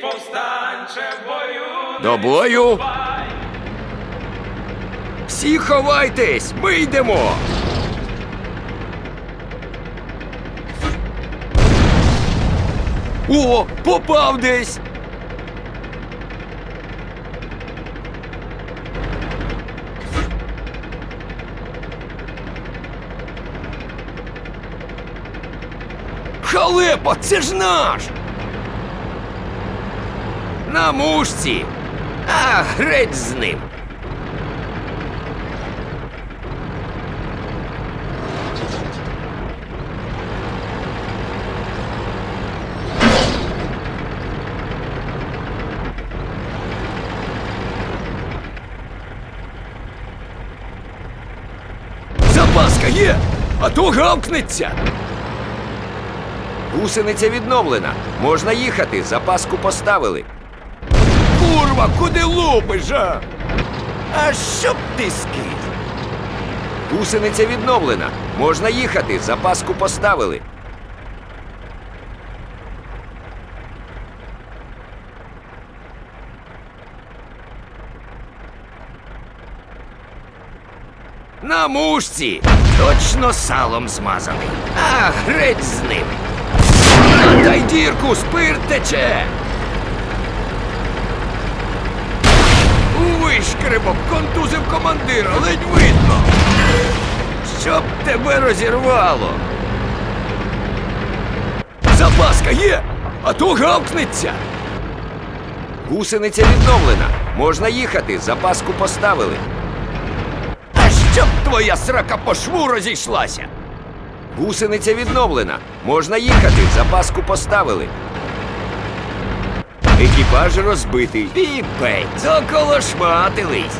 повстанче в бою. До бою! Всі ховайтесь! Ми йдемо! О, попав десь! Халепа, це ж наш! На мушці! А греть з ним! Запаска є, а то гавкнеться. Гусениця відновлена. Можна їхати, запаску поставили. Курва, куди лупиш, а? А щоб ти скид? Гусениця відновлена. Можна їхати, запаску поставили. На мушці! Точно салом змазаний. А, греть з ним. Дай дірку, спирт тече. Вишкребок, контузив командира, ледь видно. Щоб тебе розірвало. Запаска є, а то гавкнеться. Гусениця відновлена. Можна їхати, запаску поставили. А щоб твоя срака по шву розійшлася. Гусениця відновлена. Можна їхати, запаску поставили. Екіпаж розбитий. Піпець, околошматились.